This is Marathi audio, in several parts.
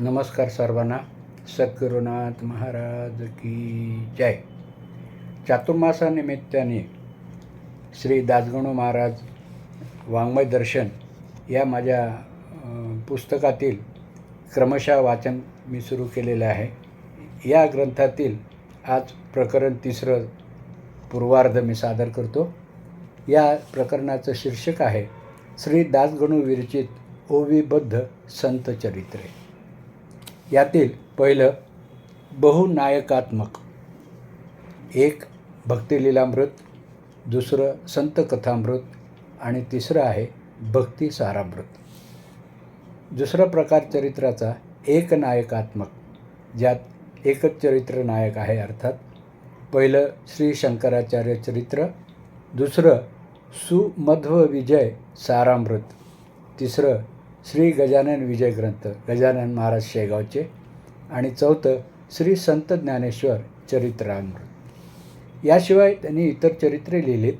नमस्कार सर्वांना. सद्गुरुनाथ महाराज की जय. चातुर्मासानिमित्ताने श्री दासगणू महाराज वाङ्मय दर्शन या माझ्या पुस्तकातील क्रमशः वाचन मी सुरू केलेलं आहे. या ग्रंथातील आज प्रकरण तिसरं पूर्वार्ध मी सादर करतो. या प्रकरणाचं शीर्षक आहे श्री दासगणू विरचित ओविबद्ध संत चरित्रे. यातील पहिलं बहुनायकात्मक. एक भक्तिलीलामृत दुसरं संत कथामृत आणि तिसरं आहे भक्ती सारामृत. दुसरा प्रकार चरित्राचा एक नायकात्मक ज्यात एकच चरित्र नायक आहे अर्थात पहिलं श्री शंकराचार्य चरित्र दुसरं सुमध्व विजय सारामृत तिसरं श्री गजानन विजय ग्रंथ गजानन महाराज शेगावचे आणि चौथं श्री संत ज्ञानेश्वर चरित्रामृत. याशिवाय त्यांनी इतर चरित्रे लिहिलीत.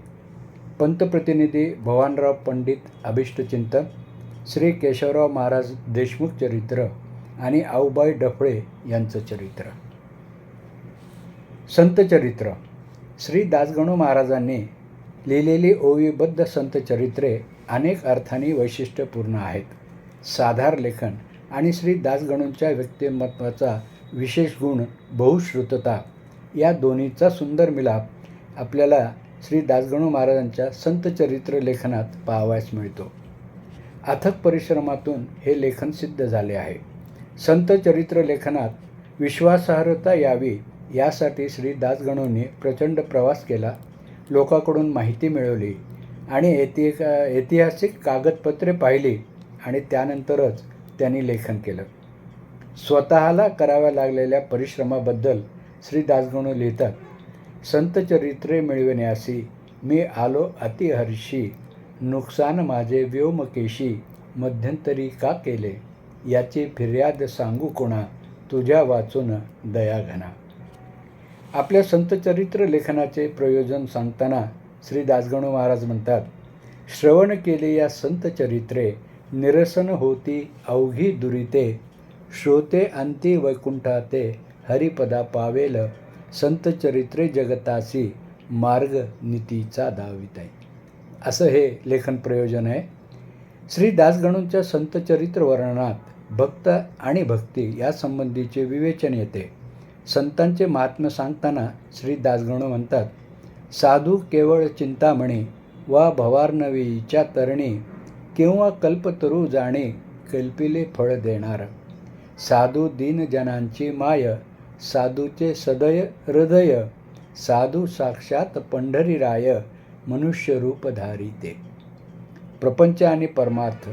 पंतप्रतिनिधी भवानराव पंडित अभिष्टचिंतन श्री केशवराव महाराज देशमुख चरित्र आणि आऊबाई डफळे यांचं चरित्र. संत चरित्र. श्री दासगणू महाराजांनी लिहिलेली ओविबद्ध संत चरित्रे अनेक अर्थाने वैशिष्ट्यपूर्ण आहेत. साधार लेखन आणि श्री दासगणूंच्या व्यक्तिमत्वाचा विशेष गुण बहुश्रुतता या दोन्हीचा सुंदर मिलाप आपल्याला श्री दासगणू महाराजांच्या संतचरित्र लेखनात पाहावयास मिळतो. अथक परिश्रमातून हे लेखन सिद्ध झाले आहे. संत चरित्र लेखनात विश्वासार्हता यावी यासाठी श्री दासगणूंनी प्रचंड प्रवास केला लोकांकडून माहिती मिळवली आणि ऐति ऐतिहासिक कागदपत्रे पाहिली आणि त्यानंतरच त्यांनी लेखन केलं. स्वतःला कराव्या लागलेल्या परिश्रमाबद्दल श्री दासगणू लिहितात संत चरित्रे मिळविण्यासी मी आलो अतिहर्षी नुकसान माझे व्योमकेशी मध्यंतरी का केले? याची फिर्याद सांगू कोणा? तुझ्या वाचून दया घना. आपल्या संतचरित्र लेखनाचे प्रयोजन सांगताना श्री दासगणू महाराज म्हणतात श्रवण केले या संतचरित्रे निरसन होती अवघी दुरिते. श्रोते अंती वैकुंठाते हरिपदा पावेल. संत चरित्रे जगतासी मार्ग नीतीचा दावित आहे असं हे लेखन प्रयोजन आहे. श्री दासगणूंच्या संतचरित्र वर्णनात भक्त आणि भक्ती यासंबंधीचे विवेचन येते. संतांचे महात्म्य सांगताना श्री दासगणू म्हणतात साधू केवळ चिंतामणी वा भवार्नवीच्या तरणी किंवा कल्पतरू जाणे कल्पिले फळ देणार? साधू दीनजनांची माय साधूचे सदय हृदय साधू साक्षात पंढरीराय मनुष्य रूपधारी ते प्रपंच आणि परमार्थ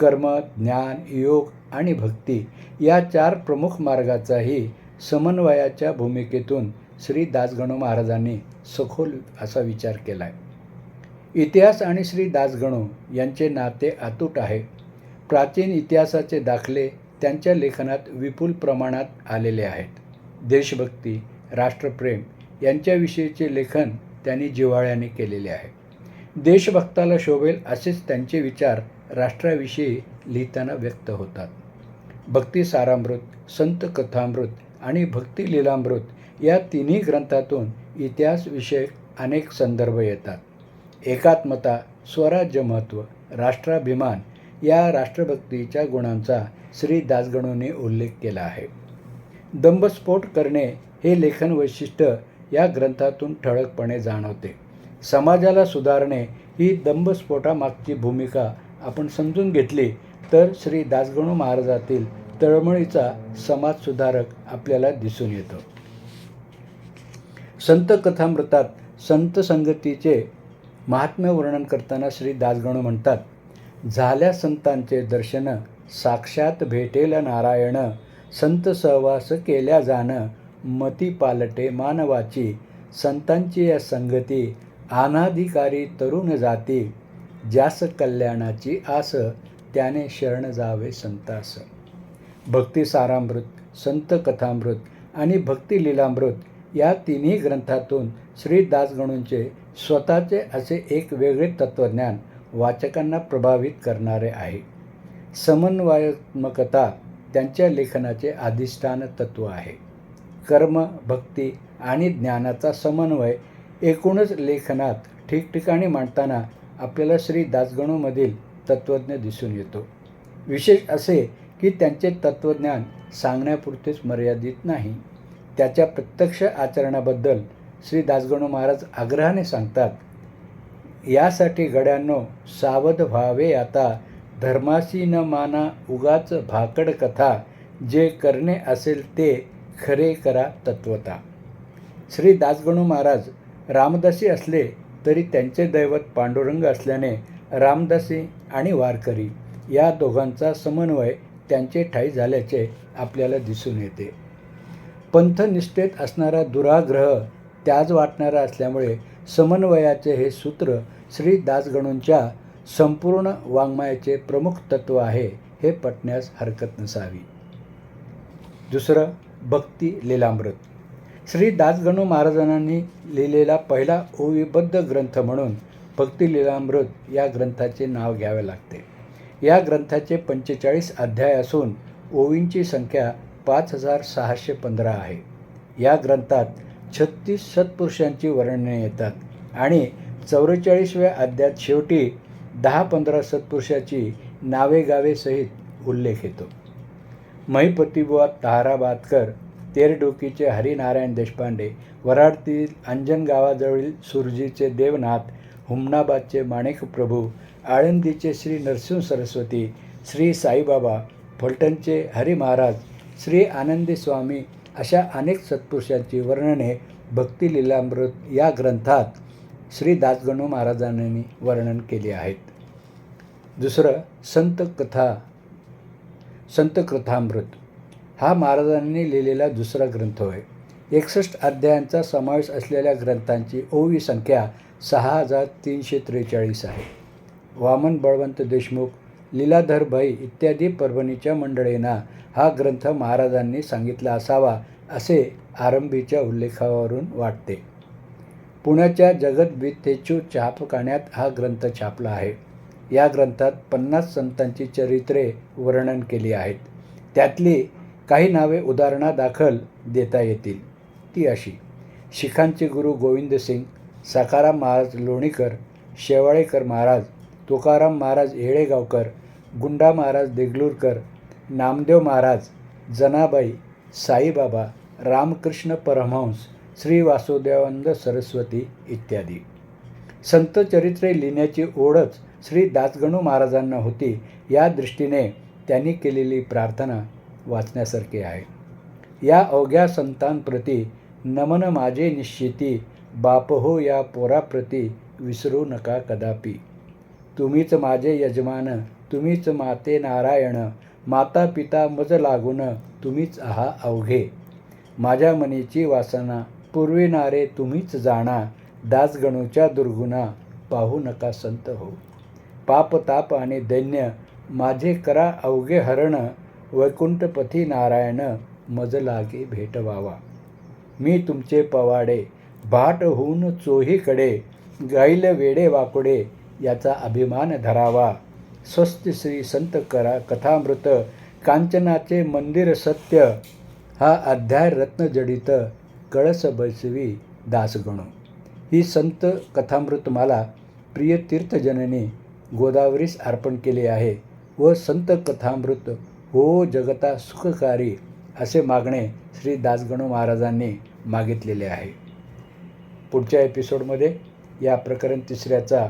कर्म ज्ञान योग आणि भक्ती या चार प्रमुख मार्गाचाही समन्वयाच्या भूमिकेतून श्री दासगणू महाराजांनी सखोल असा विचार केला आहे इतिहास आणि श्री दासगणू यांचे नाते अतूट आहे. प्राचीन इतिहासाचे दाखले त्यांच्या लेखनात विपुल प्रमाणात आलेले आहेत. देशभक्ती राष्ट्रप्रेम यांच्याविषयीचे लेखन त्यांनी जिव्हाळ्याने केलेले आहे. देशभक्ताला शोभेल असेच त्यांचे विचार राष्ट्राविषयी लिहिताना व्यक्त होतात. भक्ती सारामृत संत कथामृत आणि भक्ती लीलामृत या तिन्ही ग्रंथातून इतिहासविषयक अनेक संदर्भ येतात. एकात्मता स्वराज्य महत्त्व राष्ट्राभिमान या राष्ट्रभक्तीच्या गुणांचा श्री दासगणूंनी उल्लेख केला आहे. दंभस्फोट करणे हे लेखन वैशिष्ट्य या ग्रंथातून ठळकपणे जाणवते. समाजाला सुधारणे ही दंभस्फोटामागची भूमिका आपण समजून घेतली तर श्री दासगणू महाराजातील तळमळीचा समाजसुधारक आपल्याला दिसून येतो. संत कथामृतात संत संगतीचे महात्म्य वर्णन करताना श्री दासगणू म्हणतात झाल्या संतांचे दर्शन साक्षात भेटेल नारायण. संत सहवास केल्या जाणं मती पालटे मानवाची. संतांची या संगती अनाधिकारी तरुण जाती. ज्यास कल्याणाची आस त्याने शरण जावे संतास. भक्ती सारामृत संत कथामृत आणि भक्तिलीलामृत या तिन्ही ग्रंथातून श्री दासगणूंचे स्वतःचे असे एक वेगळे तत्त्वज्ञान वाचकांना प्रभावित करणारे आहे. समन्वयात्मकता त्यांच्या लेखनाचे अधिष्ठान तत्त्व आहे. कर्म भक्ती आणि ज्ञानाचा समन्वय एकूणच लेखनात ठिकठिकाणी मांडताना आपल्याला श्री दासगणूमधील तत्त्वज्ञ दिसून येतो. विशेष असे की त्यांचे तत्त्वज्ञान सांगण्यापुरतेच मर्यादित नाही. त्याच्या प्रत्यक्ष आचरणाबद्दल श्री दासगणू महाराज आग्रहाने सांगतात यासाठी गड्यांनो सावध व्हावे आता. धर्माशी न माना उगाच भाकड कथा. जे करणे असेल ते खरे करा तत्वता. श्री दासगणू महाराज रामदासी असले तरी त्यांचे दैवत पांडुरंग असल्याने रामदासी आणि वारकरी या दोघांचा समन्वय त्यांचे ठाई झाल्याचे आपल्याला दिसून येते. पंथनिष्ठेत असणारा दुराग्रह त्याज वाटणारा असल्यामुळे समन्वयाचे हे सूत्र श्री दासगणूंच्या संपूर्ण वाङ्मयाचे प्रमुख तत्व आहे हे पटण्यास हरकत नसावी. दुसरं भक्ती लीलामृत. श्री दासगणू महाराजांनी लिहिलेला पहिला ओविबद्ध ग्रंथ म्हणून भक्ती लीलामृत या ग्रंथाचे नाव घ्यावे लागते. या ग्रंथाचे पंचेचाळीस अध्याय असून ओवींची संख्या पाच हजार सहाशे पंधरा आहे. या ग्रंथात छत्तीस सत्पुरुषांची वर्णने येतात. आणि चौवेचाळीसव्या अध्यात शेवटी दहा पंधरा सत्पुरुषाची नावे गावे सहित उल्लेख येतो. महिपतीबुवा ताराबादकर तेरडोकीचे हरिनारायण देशपांडे वराडतील अंजन गावाजवळील सुरजीचे देवनाथ हुमनाबादचे माणिक प्रभू आळंदीचे श्री नरसिंह सरस्वती श्री साईबाबा फलटणचे हरी महाराज श्री आनंदी स्वामी अशा अनेक सत्पुरुषांची वर्णने भक्तिलीलामृत या ग्रंथात श्री दासगणू महाराजांनी वर्णन केले आहेत. दुसरं संत कथा संत कथामृत. हा महाराजांनी लिहिलेला दुसरा ग्रंथ होय. एकसष्ट अध्यायांचा समावेश असलेल्या ग्रंथांची ओवी संख्या सहा हजार तीनशे त्रेचाळीस आहे. वामन बळवंत देशमुख लीलाधरभाई इत्यादी परभणीच्या मंडळींना हा ग्रंथ महाराजांनी सांगितला असावा असे आरंभीच्या उल्लेखावरून वाटते. पुण्याच्या जगद्विथेचू छापखान्यात हा ग्रंथ छापला आहे. या ग्रंथात पन्नास संतांची चरित्रे वर्णन केली आहेत. त्यातली काही नावे उदाहरणादाखल देता येतील. ती अशी. शिखांचे गुरु गोविंद सिंग सखाराम महाराज लोणीकर शेवाळेकर महाराज तुकाराम महाराज येळेगावकर गुंडा महाराज देगलूरकर नामदेव महाराज जनाबाई साईबाबा रामकृष्ण परमहंस श्री वासुदेवानंद सरस्वती इत्यादी. संत चरित्रे लिहिण्याची ओढच श्री दासगणू महाराजांना होती या दृष्टीने त्यांनी केलेली प्रार्थना वाचण्यासारखी आहे. या अवघ्या संतांप्रती नमन माझे निश्चिती बाप हो या पोराप्रती विसरू नका कदापि. तुम्हीच माझे यजमान तुम्हीच माते नारायण माता पिता मज लागून तुम्हीच आहा अवघे. माझ्या मनीची वासना पुरविणारे तुम्हीच जाणा दासगणूच्या दुर्गुणा पाहू नका संत हो. पाप ताप आणि दैन्य माझे करा अवघे हरण वैकुंठपथी नारायण मज लागे भेटवावा. मी तुमचे पवाडे भाट होऊन चोहीकडे गाईल वेडे वाकुडे याचा अभिमान धरावा. स्वस्त श्री संत करा कथामृत कांचनाचे मंदिर सत्य हा अध्याय रत्नजडित कळस बैसवी दासगणू. ही संत कथामृतमाला प्रिय तीर्थजननी गोदावरीस अर्पण केले आहे व संत कथामृत हो जगता सुखकारी असे मागणे श्री दासगणू महाराजांनी मागितलेले आहे. पुढच्या एपिसोडमध्ये या प्रकरण तिसऱ्याचा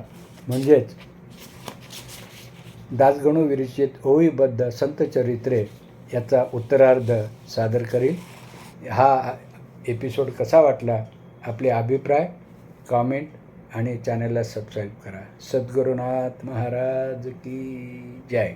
म्हणजेच दासगणू विरचित ओवीबद्ध संत चरित्रे याचा उत्तरार्ध सादर करील हा एपिसोड कसा वाटला? आपले अभिप्राय कॉमेंट आणि चॅनलला सबस्क्राईब करा. सद्गुरुनाथ महाराज की जय.